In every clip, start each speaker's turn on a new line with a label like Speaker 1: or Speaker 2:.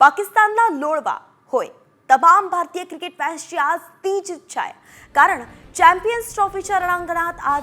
Speaker 1: पाकिस्तानला लोळवा. होय तमाम भारतीय क्रिकेट फॅन्सची आज तीच इच्छा आहे. कारण चॅम्पियन्स ट्रॉफीच्या रणांगणात आज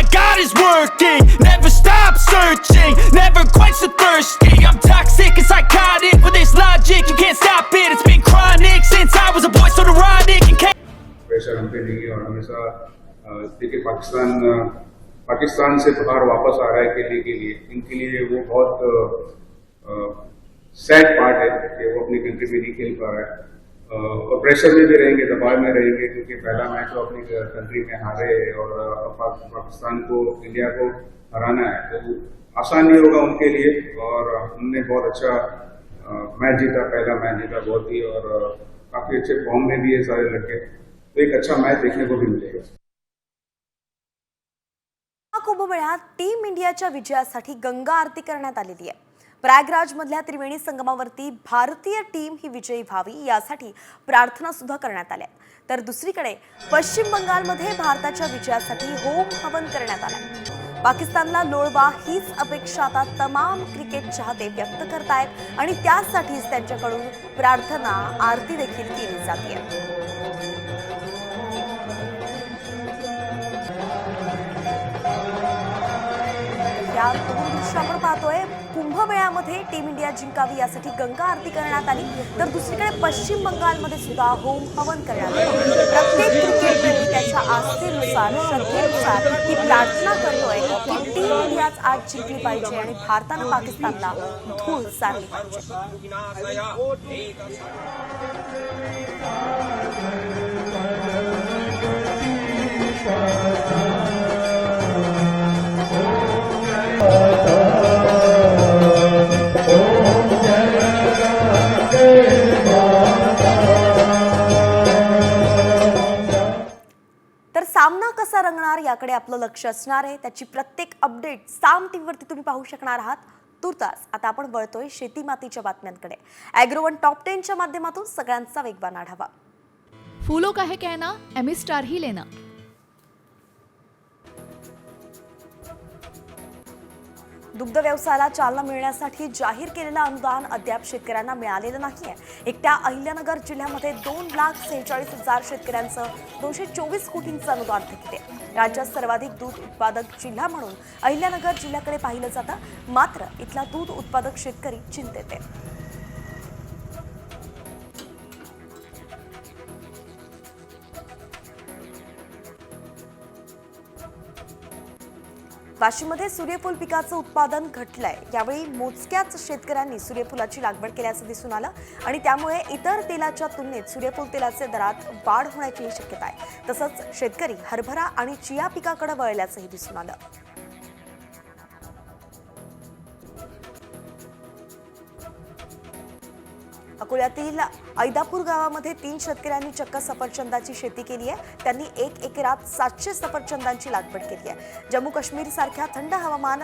Speaker 2: got is working. Never stop searching. Never quench the thirsty. I'm toxic and psychotic with this logic. You can't stop it. It's been chronic since I was a boy, so neurotic and.
Speaker 3: Pressure हम पे नहीं है और हमेशा अ, देखिए पाकिस्तान अ, पाकिस्तान से बाहर वापस आ रहा है खेलने के लिए इनके लिए वो बहुत सैड पार्ट है कि वो अपनी कंट्री में नहीं खेल पा रहा है अ, और प्रेशर में भी रहेंगे दबाव में रहेंगे क्योंकि पहला मैच वो अपनी कंट्री में हारे और पाकिस्तान को इंडिया को हराना है। तो आसान नहीं होगा उनके लिए और हमने बहुत अच्छा मैच जीता पहला मैच जीता बहुत ही और काफी अच्छे फॉर्म में भी है सारे लड़के तो एक अच्छा मैच देखने को भी मिलेगा।
Speaker 1: कुंभमेळ्यात टीम इंडियाच्या विजयासाठी गंगा आरती करण्यात आलेली आहे. प्रयागराजमधल्या त्रिवेणी संगमावरती भारतीय टीम ही विजयी व्हावी यासाठी प्रार्थना सुद्धा करण्यात आल्या. तर दुसरीकडे पश्चिम बंगालमध्ये भारताच्या विजयासाठी होम हवन करण्यात आला. पाकिस्तानला लोळवा हीच अपेक्षा आता तमाम क्रिकेट चाहते व्यक्त करतायत आणि त्यासाठीच त्यांच्याकडून प्रार्थना आरती देखील केली जाते दृश्य कुंभमेळ्यामध्ये टीम इंडिया जिंकावी यासाठी गंगा आरती करण्यात आली. तर दुसरीकडे पश्चिम बंगालमध्ये सुद्धा होम हवन करण्यात आलं. प्रत्येक क्रिकेटप्रेमी त्याच्या आस्थेनुसार श्रद्धेनुसार ही प्रार्थना करतोय की टीम इंडियाच आज जिंकली पाहिजे आणि भारतानं पाकिस्तानला धूळ चालली पाहिजे. याकडे आपलं लक्ष असणार आहे. त्याची प्रत्येक अपडेट साम टीव्हीवरती तुम्ही पाहू शकणार आहात. तुर्तास आता आपण वळतोय शेती मातीच्या बातम्यांकडे अॅग्रोवन टॉप टेनच्या माध्यमातून सगळ्यांचा वेगवान आढावा.
Speaker 4: फूलों का है कहना एमिस्टार ही लेना.
Speaker 1: दुग्ध व्यवसायाला चालना मिळण्यासाठी जाहीर केलेलं अनुदान अद्याप शेतकऱ्यांना मिळालेलं नाहीये. एकट्या अहिल्यानगर जिल्ह्यामध्ये दोन लाख सेहेचाळीस हजार शेतकऱ्यांचं दोनशे चोवीस कोटींचं अनुदान थकीत. राज्यात सर्वाधिक दूध उत्पादक जिल्हा म्हणून अहिल्यानगर जिल्ह्याकडे पाहिलं जातं. मात्र इथला दूध उत्पादक शेतकरी चिंतेत आहे. वाशिममध्ये सूर्यफूल पिकाचं उत्पादन घटलंय. यावेळी मोजक्याच शेतकऱ्यांनी सूर्यफुलाची लागवड केल्याचं दिसून आलं आणि त्यामुळे इतर तेलाच्या तुलनेत सूर्यफूल तेलाचे दरात वाढ होण्याचीही शक्यता आहे. तसंच शेतकरी हरभरा आणि चिया पिकाकडे वळल्याचंही दिसून आलं. अकोल्यातील ऐदापूर गावामध्ये तीन शेतकऱ्यांनी चक्क सफरचंदाची शेती केली आहे. त्यांनी एक एकरात सातशे सफरचंदांची लागवड केली आहे. जम्मू काश्मीर सारख्या थंड हवामान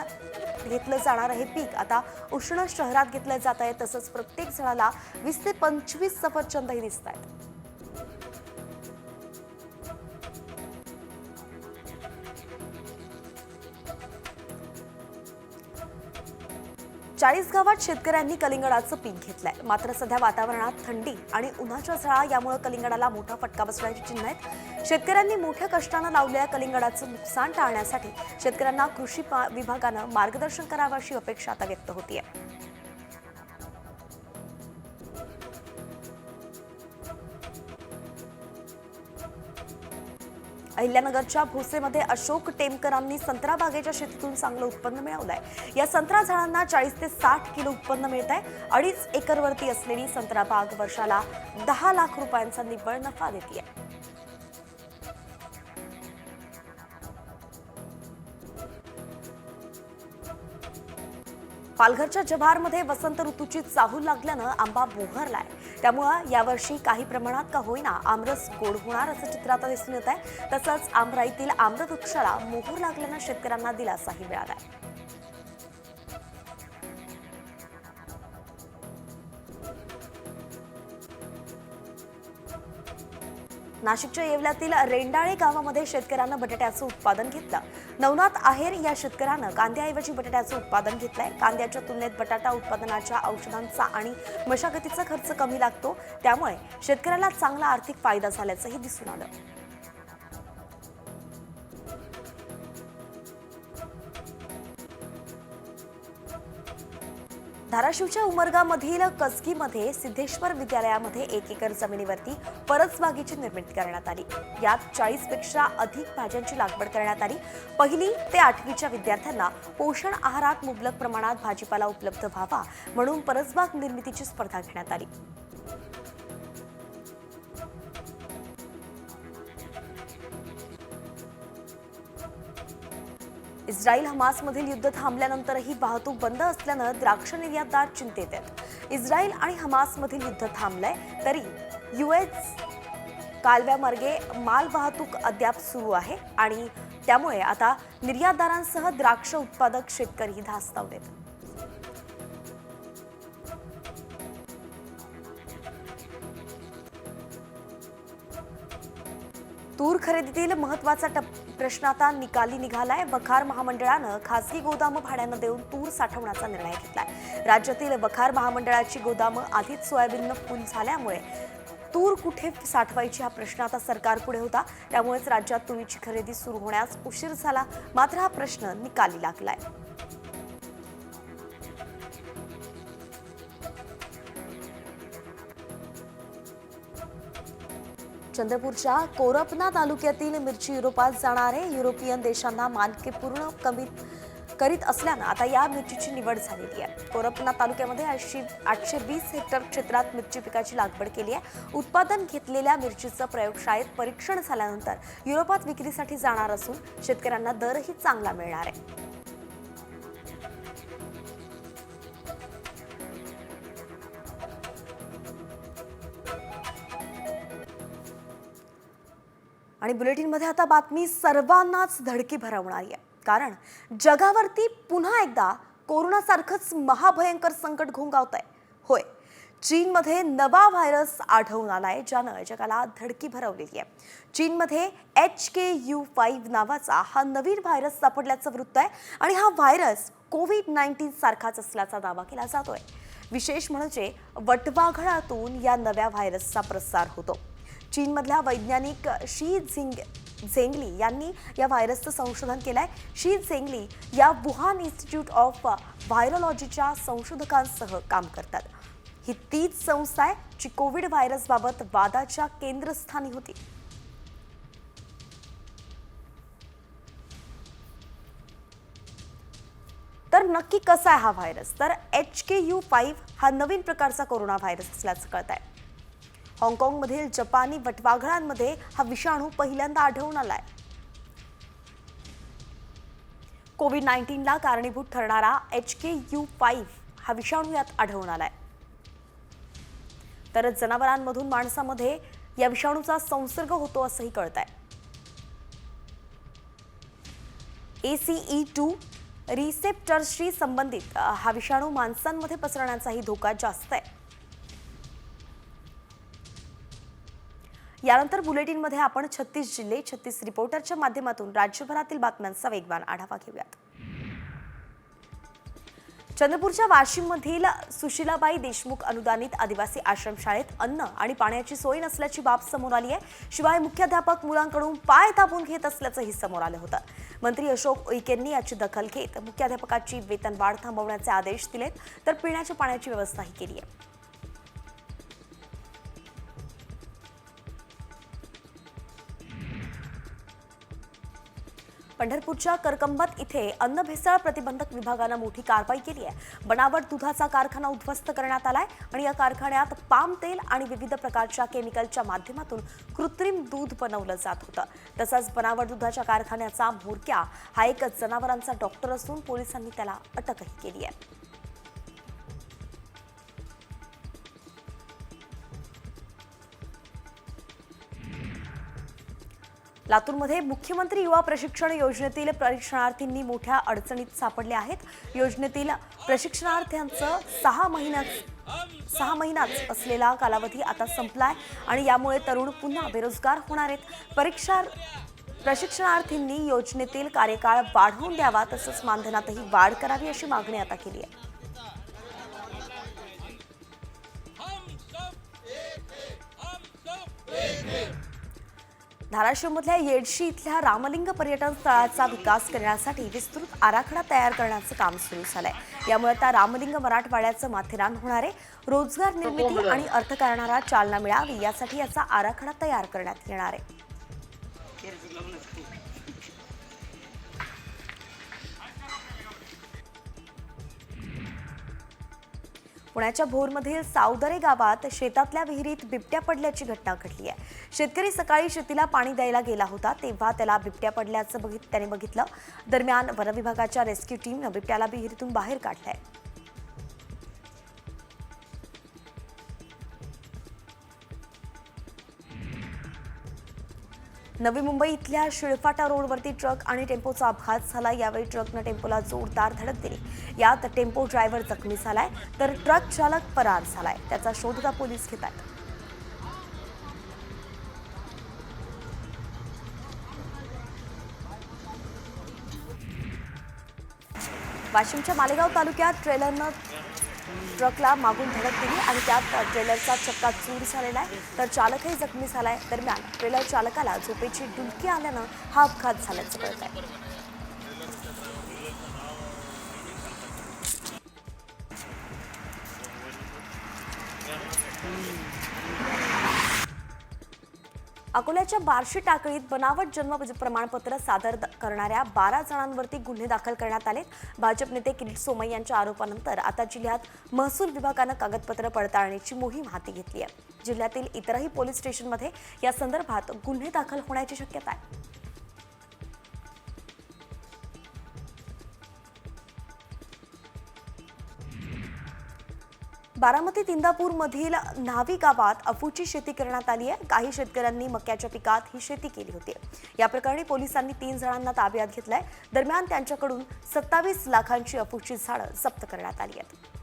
Speaker 1: घेतलं जाणार हे पीक. आता उष्ण शहरात घेतलं जात आहे. तसंच प्रत्येक जणाला वीस ते पंचवीस सफरचंदही दिसत आहेत. चाळीस गावात शेतकऱ्यांनी कलिंगडाचं पीक घेतलंय. मात्र सध्या वातावरणात थंडी आणि उन्हाच्या झळा यामुळे कलिंगडाला मोठा फटका बसण्याची चिन्ह आहेत. शेतकऱ्यांनी मोठ्या कष्टानं लावलेल्या कलिंगडाचं नुकसान टाळण्यासाठी शेतकऱ्यांना कृषी पा- विभागानं मार्गदर्शन करावं अशी अपेक्षा आता व्यक्त होतीये. अहिल्यानगरच्या भोसेमध्ये अशोक टेमकरांनी संत्रा बागेच्या शेतीतून चांगलं उत्पन्न मिळवलं आहे या संत्रा झाडांना चाळीस ते साठ किलो उत्पन्न मिळत आहे अडीच एकरवरती असलेली संत्रा बाग वर्षाला दहा लाख रुपयांचा निव्वळ नफा देते पालघरच्या जव्हारमध्ये वसंत ऋतूची चाहूल लागल्यानं आंबा बोहरलाय. त्यामुळं यावर्षी काही प्रमाणात का होईना आमरस गोड होणार असं चित्र आता दिसून येत आहे. तसंच आमराईतील आम्रवृक्षाला मोहर लागल्यानं शेतकऱ्यांना दिलासाही मिळालाय. नाशिकच्या येवल्यातील रेंडाळे गावामध्ये शेतकऱ्यांना बटाट्याचं उत्पादन घेतलं. नवनाथ आहेर या शेतकऱ्यानं कांद्याऐवजी बटाट्याचं उत्पादन घेतलंय. कांद्याच्या तुलनेत बटाटा उत्पादनाच्या औषधांचा आणि मशागतीचा खर्च कमी लागतो. त्यामुळे शेतकऱ्याला चांगला आर्थिक फायदा झाल्याचंही दिसून आलं. धाराशिवच्या उमरगामधील कसकीमध्ये सिद्धेश्वर विद्यालयामध्ये एक एकर जमिनीवरती परसबागेची निर्मिती करण्यात आली. यात चाळीसपेक्षा अधिक भाज्यांची लागवड करण्यात आली. पहिली ते आठवीच्या विद्यार्थ्यांना पोषण आहारात मुबलक प्रमाणात भाजीपाला उपलब्ध व्हावा म्हणून परसबाग निर्मितीची स्पर्धा घेण्यात आली. इस्रायल हमासमधील युद्ध थांबल्यानंतरही वाहतूक बंद असल्यानं द्राक्ष निर्यातदार चिंतेत आहेत. इस्रायल आणि हमासमधील युद्ध थांबलंय तरी युएस कालव्यामार्गे माल वाहतूक अद्याप सुरू आहे आणि त्यामुळे आता निर्यातदारांसह द्राक्ष उत्पादक शेतकरी धास्तावलेत. तूर खरेदीतील महत्त्वाचा टप्पा प्रश्न आता निकाली निघालाय. वखार महामंडळानं खासगी गोदामं भाड्यानं देऊन तूर साठवण्याचा निर्णय घेतलाय. राज्यातील वखार महामंडळाची गोदामं आधीच सोयाबीननं फुल झाल्यामुळे तूर कुठे साठवायची हा प्रश्न आता सरकारपुढे होता. त्यामुळेच राज्यात तुरीची खरेदी सुरू होण्यास उशीर झाला. मात्र हा प्रश्न निकाली लागलाय. चंद्रपूरच्या कोरपना तालुक्यातील मिरची युरोपात जाणारे युरोपियन देशांना मानके पूर्ण कमी करीत असल्यानं आता या मिरचीची निवड झालेली आहे. कोरपना तालुक्यामध्ये आठशे आठशे वीस हेक्टर क्षेत्रात मिरची पिकाची लागवड केली आहे. उत्पादन घेतलेल्या मिरचीचं प्रयोगशाळेत परीक्षण झाल्यानंतर युरोपात विक्रीसाठी जाणार असून शेतकऱ्यांना दरही चांगला मिळणार आहे. आणि बुलेटिनमध्ये आता बातमी सर्वांनाच धडकी भरवणारी आहे. कारण जगावरती पुन्हा एकदा कोरोनासारखंच महाभयंकर संकट घोंगावत आहे होय चीनमध्ये नवा व्हायरस आढळून आहे ज्यानं जगाला धडकी भरवलेली आहे. चीनमध्ये एच के यू फाईव्ह नावाचा हा नवीन व्हायरस सापडल्याचं वृत्त आहे आणि हा व्हायरस कोविड नाईन्टीन सारखाच असल्याचा दावा केला जातोय. विशेष म्हणजे वटवाघळातून या नव्या व्हायरसचा प्रसार होतो. चीनमधल्या वैज्ञानिक शी झिंग झेंगली यांनी या व्हायरसचं संशोधन केलं आहे शी झेंगली या वुहान इन्स्टिट्यूट ऑफ व्हायरोलॉजीच्या संशोधकांसह काम करतात. ही तीच संस्था आहे जी कोविड व्हायरसबाबत वादाच्या केंद्रस्थानी होती. तर नक्की कसा आहे हा व्हायरस? तर एच के यू फाईव्ह हा नवीन प्रकारचा कोरोना व्हायरस असल्याचं कळत आहे हाँगकाँगमधील जपानी वटवाघळांमध्ये हा विषाणू पहिल्यांदा आढळून आलाय. कोविड नाईन्टीनला कारणीभूत ठरणारा एच के यू फाईव्ह हा विषाणू यात आढळून आलाय. तर जनावरांमधून माणसामध्ये या विषाणूचा संसर्ग होतो असंही कळत आहे एसीई टू रिसेप्टर्सशी संबंधित हा विषाणू माणसांमध्ये पसरण्याचाही धोका जास्त आहे. यानंतर बुलेटिनमध्ये आपण छत्तीस जिल्हे छत्तीस रिपोर्टरच्या माध्यमातून राज्यभरातील बातम्यांचा वेगवान आढावा घेऊयात. चंद्रपूरच्या वाशिममधील सुशीलाबाई देशमुख अनुदानित आदिवासी आश्रमशाळेत अन्न आणि पाण्याची सोय नसल्याची बाब समोर आली आहे. शिवाय मुख्याध्यापक मुलांकडून पाय दाबून घेत असल्याचंही समोर आलं होतं. मंत्री अशोक उईकेंनी याची दखल घेत मुख्याध्यापकाची वेतनवाढ थांबवण्याचे आदेश दिलेत तर पिण्याच्या पाण्याची व्यवस्थाही केली आहे. पंढरपूरच्या करकंबत इथे अन्न भेसळ प्रतिबंधक विभागानं मोठी कारवाई केली आहे. बनावट दुधाचा कारखाना उद्ध्वस्त करण्यात आलाय आणि या कारखान्यात पाम तेल आणि विविध प्रकारच्या केमिकलच्या माध्यमातून कृत्रिम दूध बनवलं जात होतं. तसंच बनावट दुधाच्या कारखान्याचा म्होरक्या हा एक जनावरांचा डॉक्टर असून पोलिसांनी त्याला अटकही केली आहे. लातूरमध्ये मुख्यमंत्री युवा प्रशिक्षण योजनेतील प्रशिक्षणार्थींनी मोठ्या अडचणीत सापडले आहेत. योजनेतील प्रशिक्षणार्थ्यांचं सहा महिन्यात सहा महिनाच असलेला कालावधी आता संपलाय आणि यामुळे तरुण पुन्हा बेरोजगार होणार आहेत. परीक्षा प्रशिक्षणार्थींनी योजनेतील कार्यकाळ वाढवून द्यावा तसंच मानधनातही वाढ करावी अशी मागणी आता केली आहे. धाराशिवमधल्या येडशी इथल्या रामलिंग पर्यटन स्थळाचा विकास करण्यासाठी विस्तृत आराखडा तयार करण्याचं काम सुरू झालंय. यामुळे आता रामलिंग मराठवाड्याचं माथेरान होणार रोजगार निर्मिती आणि अर्थकारणाला चालना मिळावी यासाठी याचा आराखडा तयार करण्यात येणार आहे. पुण्याच्या भोरमधील सावदरे गावात शेतातल्या विहिरीत बिबट्या पडल्याची घटना घडली आहे. शेतकरी सकाळी शेतीला पाणी द्यायला गेला होता तेव्हा त्याला बिबट्या पडल्याचं बघित त्याने बघितलं. दरम्यान वनविभागाच्या रेस्क्यू टीमनं बिबट्याला विहिरीतून बाहेर काढलंय. नवी मुंबई इथल्या शिळफाटा रोडवरती ट्रक आणि टेम्पोचा अपघात झाला. यावेळी ट्रकनं टेम्पोला जोरदार धडक दिली. यात टेम्पो ड्रायव्हर जखमी झालाय तर ट्रक चालक फरार झालाय. त्याचा शोध आता पोलीस घेत आहेत. वाशिमच्या मालेगाव तालुक्यात ट्रेलरनं ट्रकला मागून धडक दिली आणि त्यात ट्रेलरचा चक्का चूर झालेला आहे. तर चालकही जखमी झाला आहे. दरम्यान ट्रेलर चालकाला झोपेची डुलकी आल्यानं हा अपघात झाल्याचं कळत आहे अकोल्याच्या बार्शी टाकळीत बनावट जन्म प्रमाणपत्र सादर करणाऱ्या बारा जणांवरती गुन्हे दाखल करण्यात आले. भाजप नेते किरीट सोमय यांच्या आरोपानंतर आता जिल्ह्यात महसूल विभागानं कागदपत्र पडताळणीची मोहीम हाती घेतली आहे. जिल्ह्यातील इतरही पोलीस स्टेशनमध्ये या संदर्भात गुन्हे दाखल होण्याची शक्यता आहे. बारामतीत इंदापूरमधील न्हावी गावात अफूची शेती करण्यात आली आहे. काही शेतकऱ्यांनी मक्याच्या पिकात ही शेती केली होती. या प्रकरणी पोलिसांनी तीन जणांना ताब्यात घेतलंय. दरम्यान त्यांच्याकडून सत्तावीस लाखांची अफूची झाडं जप्त करण्यात आली आहेत.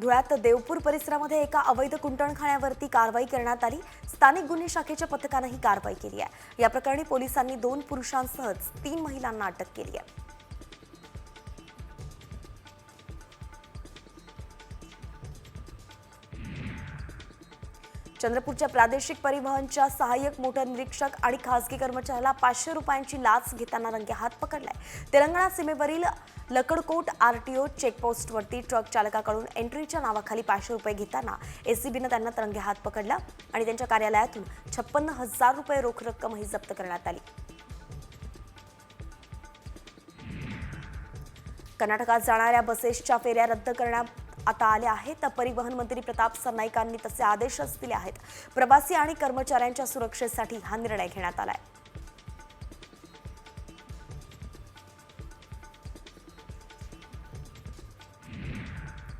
Speaker 1: धुळ्यात देवपूर परिसरामध्ये एका अवैध कुंटणखाण्यावरती कारवाई करण्यात आली. स्थानिक गुन्हे शाखेच्या पथकानं ही कारवाई केली आहे. या प्रकरणी पोलिसांनी दोन पुरुषांसह तीन महिलांना अटक केली आहे. चंद्रपूरच्या प्रादेशिक परिवहनच्या सहाय्यक मोटर निरीक्षक आणि खासगी कर्मचाऱ्याला पाचशे रुपयांची लाच घेताना रंगे हात पकडलाय. तेलंगणा सीमेवरील लकडकोट आरटीओ चेकपोस्टवरती ट्रक चालकाकडून एंट्रीच्या नावाखाली पाचशे रुपये घेताना एसीबीनं त्यांना रंगेहात पकडला आणि त्यांच्या कार्यालयातून छप्पन्न हजार रुपये रोख रक्कमही जप्त करण्यात आली. कर्नाटकात जाणाऱ्या बसेसच्या फेऱ्या रद्द करण्यात आता आल्या आहेत. तर परिवहन मंत्री प्रताप सरनाईकांनी तसे आदेशच दिले आहेत. प्रवासी आणि कर्मचाऱ्यांच्या सुरक्षेसाठी हा निर्णय घेण्यात आलाय.